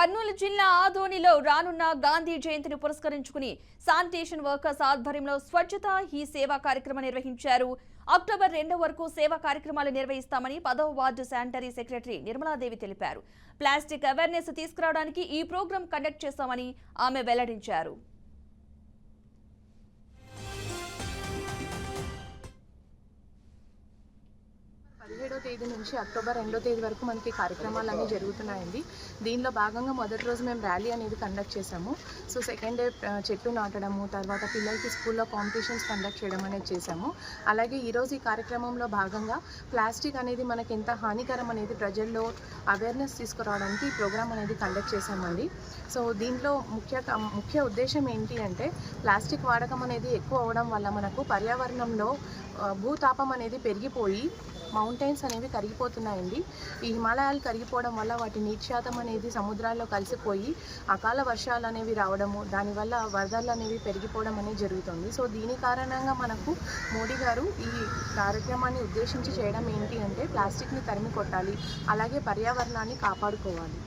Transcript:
కర్నూలు జిల్లా ఆదోనిలో రానున్న గాంధీ జయంతిని పురస్కరించుకుని శానిటేషన్ వర్కర్స్ ఆధ్వర్యంలో స్వచ్ఛత ఈ సేవా కార్యక్రమం నిర్వహించారు. అక్టోబర్ రెండో వరకు సేవా కార్యక్రమాలు నిర్వహిస్తామని పదవ వార్డు శానిటరీ సెక్రటరీ నిర్మలాదేవి తెలిపారు. ప్లాస్టిక్ అవేర్నెస్ తీసుకురావడానికి ఈ ప్రోగ్రాం కండక్ట్ చేస్తామని ఆమె వెల్లడించారు. పదిహేడో తేదీ నుంచి అక్టోబర్ రెండో తేదీ వరకు మనకి కార్యక్రమాలు అన్నీ జరుగుతున్నాయండి. దీనిలో భాగంగా మొదటి రోజు మేము ర్యాలీ అనేది కండక్ట్ చేసాము సో సెకండ్ డే చెట్టు నాటడము తర్వాత పిల్లలకి స్కూల్లో కాంపిటీషన్స్ కండక్ట్ చేయడం అనేది చేసాము అలాగే ఈరోజు ఈ కార్యక్రమంలో భాగంగా ప్లాస్టిక్ అనేది మనకి ఎంత హానికరం అనేది ప్రజల్లో అవేర్నెస్ తీసుకురావడానికి ఈ ప్రోగ్రామ్ అనేది కండక్ట్ చేసామండి సో దీంట్లో ముఖ్య ముఖ్య ఉద్దేశం ఏంటి అంటే ప్లాస్టిక్ వాడకం అనేది ఎక్కువ అవడం వల్ల మనకు పర్యావరణంలో భూతాపం అనేది పెరిగిపోయి మౌంటైన్స్ అనేవి కరిగిపోతున్నాయండి. ఈ హిమాలయాలు కరిగిపోవడం వల్ల వాటి నీటి శాతం అనేది సముద్రాల్లో కలిసిపోయి అకాల వర్షాలు అనేవి రావడము దానివల్ల వరదలు అనేవి పెరిగిపోవడం అనేది జరుగుతుంది. సో దీని కారణంగా మనకు మోడీ గారు ఈ కార్యక్రమాన్ని ఉద్దేశించి చేయడం ఏంటి అంటే ప్లాస్టిక్ని తరిమి కొట్టాలి అలాగే పర్యావరణాన్ని కాపాడుకోవాలి.